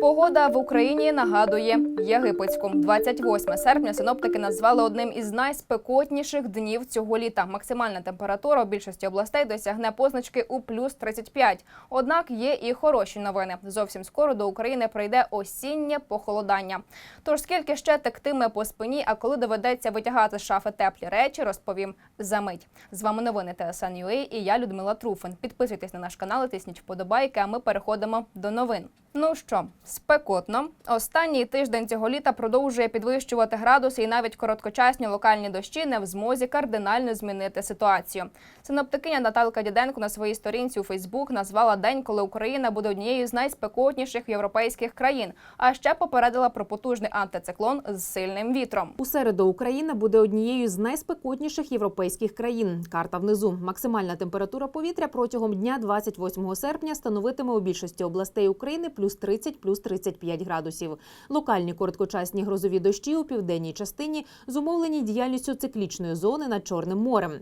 Погода в Україні нагадує єгипетську. 28 серпня синоптики назвали одним із найспекотніших днів цього літа. Максимальна температура у більшості областей досягне позначки у плюс 35. Однак є і хороші новини. Зовсім скоро до України прийде осіннє похолодання. Тож скільки ще тектиме по спині, а коли доведеться витягати з шафи теплі речі, розповім за мить. З вами новини ТСН.UA і я Людмила Труфин. Підписуйтесь на наш канал, тисніть вподобайки. А ми переходимо до новин. Ну що, спекотно. Останній тиждень цього літа продовжує підвищувати градуси, і навіть короткочасні локальні дощі не в змозі кардинально змінити ситуацію. Синоптикиня Наталка Діденко на своїй сторінці у Фейсбук назвала день, коли Україна буде однією з найспекотніших європейських країн. А ще попередила про потужний антициклон з сильним вітром. У середу Україна буде однією з найспекотніших європейських країн. Карта внизу. Максимальна температура повітря протягом дня 28 серпня становитиме у більшості областей України плюс 30, плюс 35 градусів. Локальні короткочасні грозові дощі у південній частині зумовлені діяльністю циклічної зони над Чорним морем.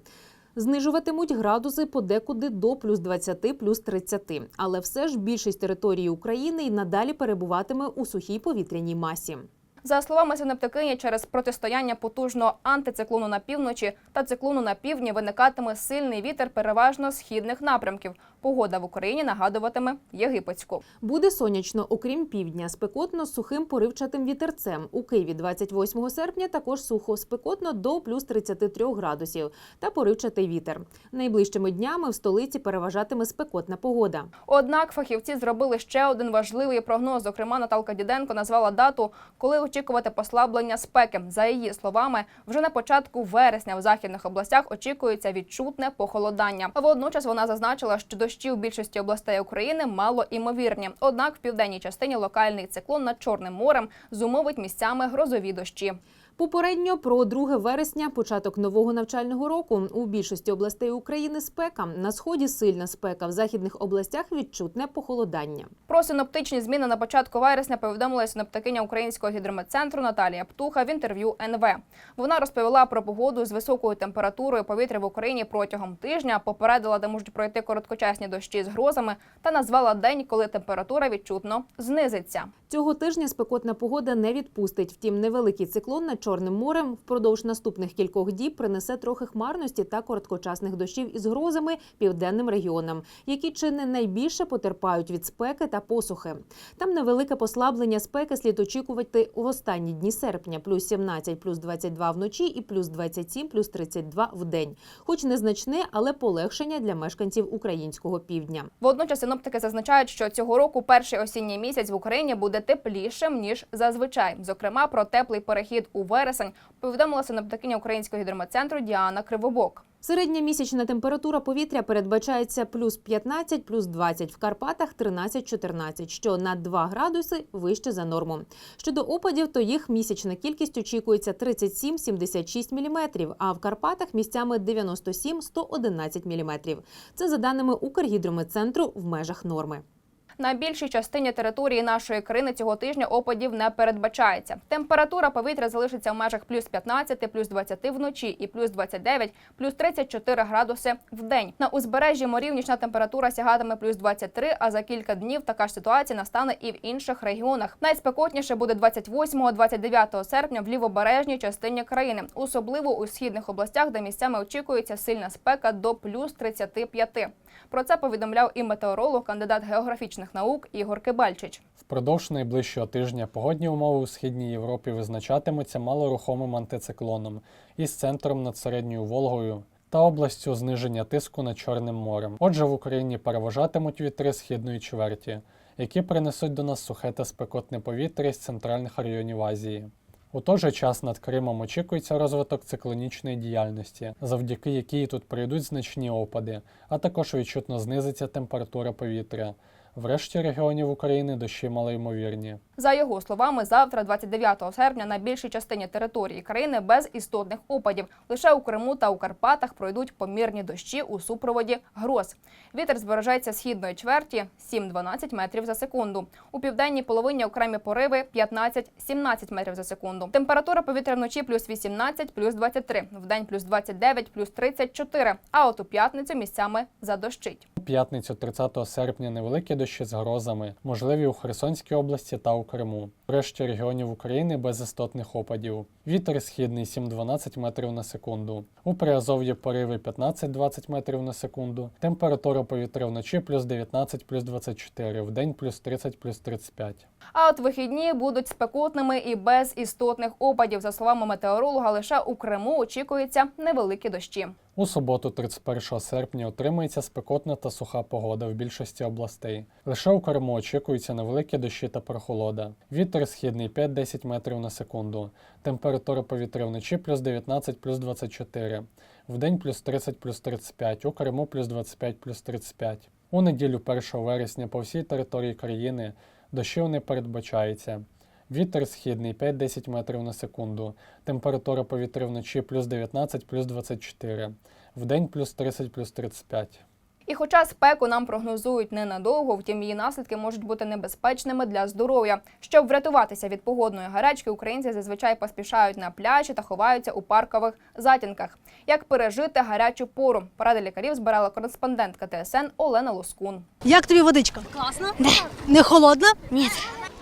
Знижуватимуть градуси подекуди до плюс 20, плюс 30. Але все ж більшість території України і надалі перебуватиме у сухій повітряній масі. За словами синоптикині, через протистояння потужного антициклону на півночі та циклону на півдні виникатиме сильний вітер переважно східних напрямків. Погода в Україні нагадуватиме єгипетську. Буде сонячно, окрім півдня, спекотно з сухим поривчатим вітерцем. У Києві 28 серпня також сухо спекотно до плюс 33 градусів та поривчатий вітер. Найближчими днями в столиці переважатиме спекотна погода. Однак фахівці зробили ще один важливий прогноз. Зокрема, Наталка Діденко назвала дату, коли очікувати послаблення спеки. За її словами, вже на початку вересня в західних областях очікується відчутне похолодання. Водночас вона зазначила, що дощі у більшості областей України мало імовірні. Однак в південній частині локальний циклон над Чорним морем зумовить місцями грозові дощі. Попередньо про 2 вересня, початок нового навчального року. У більшості областей України спека. На сході сильна спека, в західних областях відчутне похолодання. Про синоптичні зміни на початку вересня повідомила синоптикиня Українського гідрометцентру Наталія Птуха в інтерв'ю НВ. Вона розповіла про погоду з високою температурою повітря в Україні протягом тижня, попередила, де можуть пройти короткочасні дощі з грозами, та назвала день, коли температура відчутно знизиться. Цього тижня спекотна погода не відпустить. Втім, невеликий циклон над Чорним морем впродовж наступних кількох діб принесе трохи хмарності та короткочасних дощів із грозами південним регіонам, які чи не найбільше потерпають від спеки та посухи. Там невелике послаблення спеки слід очікувати в останні дні серпня: плюс 17, плюс 22 вночі і плюс 27, плюс 32 в день. Хоч незначне, але полегшення для мешканців українського півдня. Водночас синоптики зазначають, що цього року перший осінній місяць в Україні буде теплішим ніж зазвичай. Зокрема, про теплий перехід у вересень повідомила синоптикиня Українського гідрометцентру Діана Кривобок. Середня місячна температура повітря передбачається плюс 15, плюс 20, в Карпатах 13-14, що на 2 градуси вище за норму. Щодо опадів, то їх місячна кількість очікується 37-76 мм, а в Карпатах місцями 97-111 мм. Це за даними Укргідрометцентру в межах норми. На більшій частині території нашої країни цього тижня опадів не передбачається. Температура повітря залишиться в межах плюс 15, плюс 20 вночі і плюс 29, плюс 34 градуси в день. На узбережжі морів нічна температура сягатиме плюс 23, а за кілька днів така ж ситуація настане і в інших регіонах. Найспекотніше буде 28-29 серпня в лівобережній частині країни, особливо у східних областях, де місцями очікується сильна спека до плюс 35. Про це повідомляв і метеоролог, кандидат географічних наук Ігор Кибальчич. Впродовж найближчого тижня погодні умови у східній Європі визначатимуться малорухомим антициклоном із центром над середньою Волгою та областю зниження тиску над Чорним морем. Отже, в Україні переважатимуть вітри східної чверті, які принесуть до нас сухе та спекотне повітря з центральних районів Азії. У той же час над Кримом очікується розвиток циклонічної діяльності, завдяки якій тут прийдуть значні опади, а також відчутно знизиться температура повітря. В решті регіонів України дощі малоймовірні. За його словами, завтра, 29 серпня, на більшій частині території країни без істотних опадів. Лише у Криму та у Карпатах пройдуть помірні дощі у супроводі гроз. Вітер збережеться східної чверті 7-12 метрів за секунду. У південній половині окремі пориви 15-17 метрів за секунду. Температура повітря вночі плюс 18, плюс 23, вдень плюс 29, плюс 34, а от у п'ятницю місцями задощить. П'ятницю 30 серпня невеликі дощі з грозами, можливі у Херсонській області та у Криму. Решті регіонів України без істотних опадів. Вітер східний 7-12 метрів на секунду. У Приазов'ї пориви 15-20 метрів на секунду. Температура повітря вночі плюс 19 плюс 24, в день плюс 30 плюс 35. А от вихідні будуть спекотними і без істотних опадів. За словами метеоролога, лише у Криму очікується невеликі дощі. У суботу, 31 серпня, отримається спекотна та суха погода в більшості областей. Лише у Криму очікуються невеликі дощі та прохолода. Вітер східний 5-10 метрів на секунду. Температура повітря вночі плюс 19 плюс 24. В день плюс 30 плюс 35. У Криму плюс 25 плюс 35. У неділю 1 вересня по всій території країни дощів не передбачається. Вітер східний 5-10 метрів на секунду. Температура повітря вночі плюс 19 плюс 24. В день плюс 30 плюс 35. І хоча спеку нам прогнозують ненадовго, втім її наслідки можуть бути небезпечними для здоров'я. Щоб врятуватися від погодної гарячки, українці зазвичай поспішають на пляжі та ховаються у паркових затінках. Як пережити гарячу пору? Поради лікарів збирала кореспондентка ТСН Олена Лоскун. Як тобі водичка? Класно? Не холодна? Ні.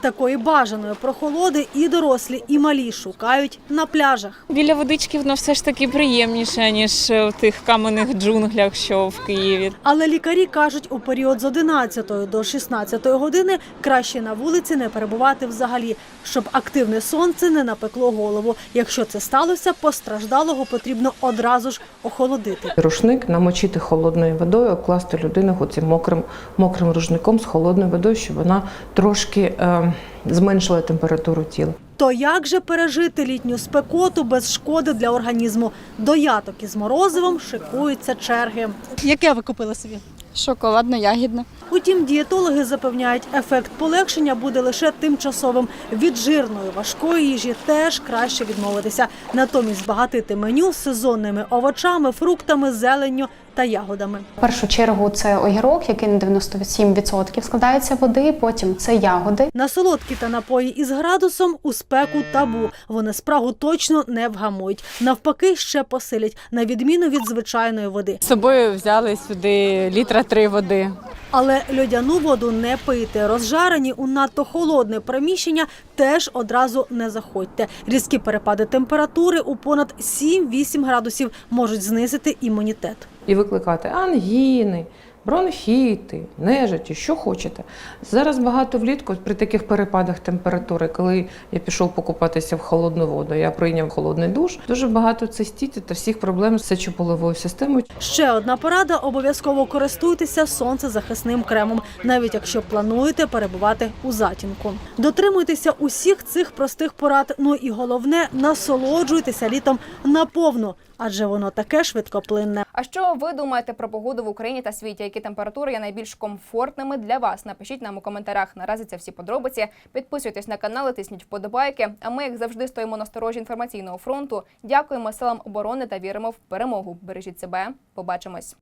Такої бажаної прохолоди і дорослі, і малі шукають на пляжах. Біля водички воно все ж таки приємніше, ніж в тих каменних джунглях, що в Києві. Але лікарі кажуть, у період з 11 до 16 години краще на вулиці не перебувати взагалі, щоб активне сонце не напекло голову. Якщо це сталося, постраждалого потрібно одразу ж охолодити. Рушник намочити холодною водою, обкласти людину оцим мокрим, мокрим рушником з холодною водою, щоб вона трошки е, зменшила температуру тіла. То як же пережити літню спекоту без шкоди для організму? До яток із морозивом шикуються черги. Яке ви купили собі? Шоколадно-ягідне. Утім, дієтологи запевняють, ефект полегшення буде лише тимчасовим. Від жирної важкої їжі теж краще відмовитися. Натомість збагатити меню сезонними овочами, фруктами, зеленню та ягодами. В першу чергу це огірок, який на 97% складається води. Потім це ягоди. На солодкі та напої із градусом у спеку табу. Вони спрагу точно не вгамують. Навпаки, ще посилять, на відміну від звичайної води. З собою взяли сюди літра три води. Але льодяну воду не пийте. Розжарені у надто холодне приміщення теж одразу не заходьте. Різкі перепади температури у понад 7-8 градусів можуть знизити імунітет. І викликати ангіни, бронхіти, нежиті, що хочете. Зараз багато влітку при таких перепадах температури, коли я пішов покупатися в холодну воду, я прийняв холодний душ. Дуже багато цистітів та всіх проблем з сечополовою системою. Ще одна порада: обов'язково користуйтеся сонцезахисним кремом, навіть якщо плануєте перебувати у затінку. Дотримуйтеся усіх цих простих порад. Ну і головне, насолоджуйтеся літом наповну, адже воно таке швидкоплинне. А що ви думаєте про погоду в Україні та світі? Які температури є найбільш комфортними для вас? Напишіть нам у коментарях. Наразі це всі подробиці. Підписуйтесь на канал, тисніть вподобайки. А ми, як завжди, стоїмо на сторожі інформаційного фронту. Дякуємо силам оборони та віримо в перемогу. Бережіть себе. Побачимось.